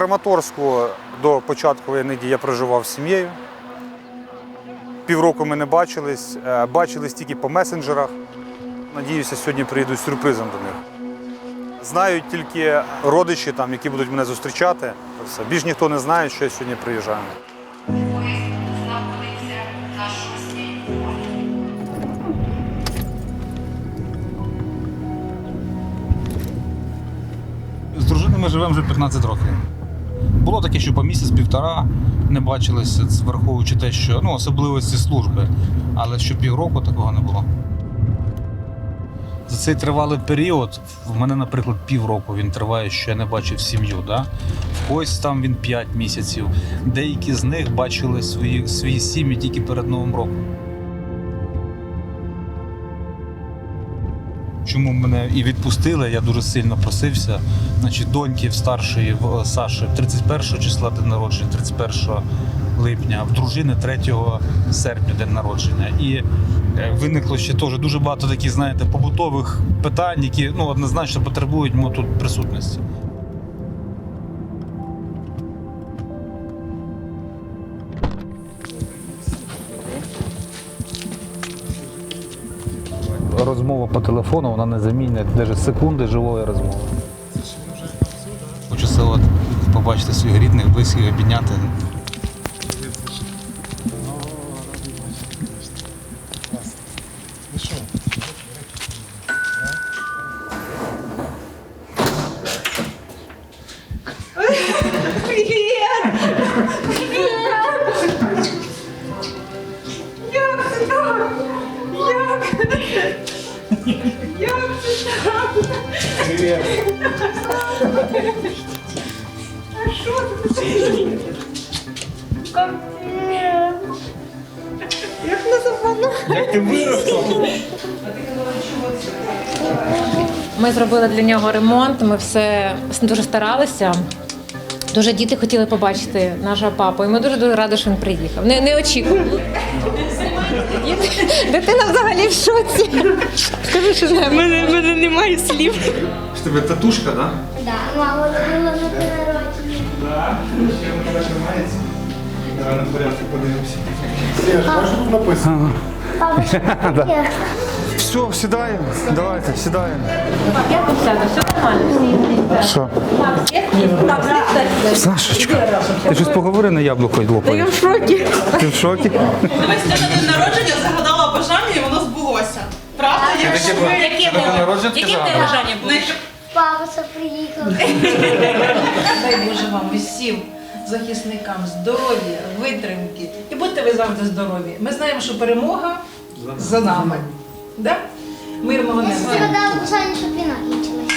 Краматорську до початку воєнних я проживав з сім'єю. Півроку ми не бачились, е, бачились тільки по месенджерах. Надіюся, сьогодні приїду з сюрпризом до них. Знають тільки родичі, там, які будуть мене зустрічати. Все. Більш ніхто не знає, що я сьогодні приїжджаю. З дружиною ми живемо вже 15 років. Було таке, що по місяць-півтора не бачилися, враховуючи те, що ну, особливості служби, але що півроку такого не було. За цей тривалий період, в мене, наприклад, півроку він триває, що я не бачив сім'ю. Да? В когось там він 5 місяців. Деякі з них бачили свої, свої сім'ї тільки перед Новим роком. Чому мене і відпустили, я дуже сильно просився. Значить, доньки в старшої в Саші 31 числа день народження, 31 липня, в дружини 3 серпня день народження. І е, виникло ще теж дуже багато таких, знаєте, побутових питань, які ну, однозначно потребують моту присутності. Розмова по телефону вона не замінить навіть секунди живої розмови. Хочу це от побачити своїх рідних, близьких, обійняти. Як це так? Як? Як це так? А що це таке? Капець. Як називано? Ми зробили для нього ремонт, ми все дуже старалися. Дуже діти хотіли побачити нашого папу, і ми дуже дуже раді, що він приїхав. Не, не очікували. Дитина взагалі в шоці. Скажи, що У мене, в мене немає слів. З тебе татушка, так? Да? Да, мама робила на народження. Так. Ще вона тримається. Давай на порядку подивимося. Папа, що таке? Все, сідаємо. Давайте, сідаємо. Я тут сяду, все нормально. Що? Сашечка, ти щось поговори на яблуко й лопає. в шокі. Ти в шокі? Дивись, я на день народження загадала бажання і воно збулося. Правда? Якщо ви Яке ти бажання було? Папа приїхав. Дай Боже вам усім захисникам здоров'я, витримки. І будьте ви завжди здорові. Ми знаємо, що перемога за нами. Да? Мирного Я неба. загадала бажання, щоб війна кінчилась.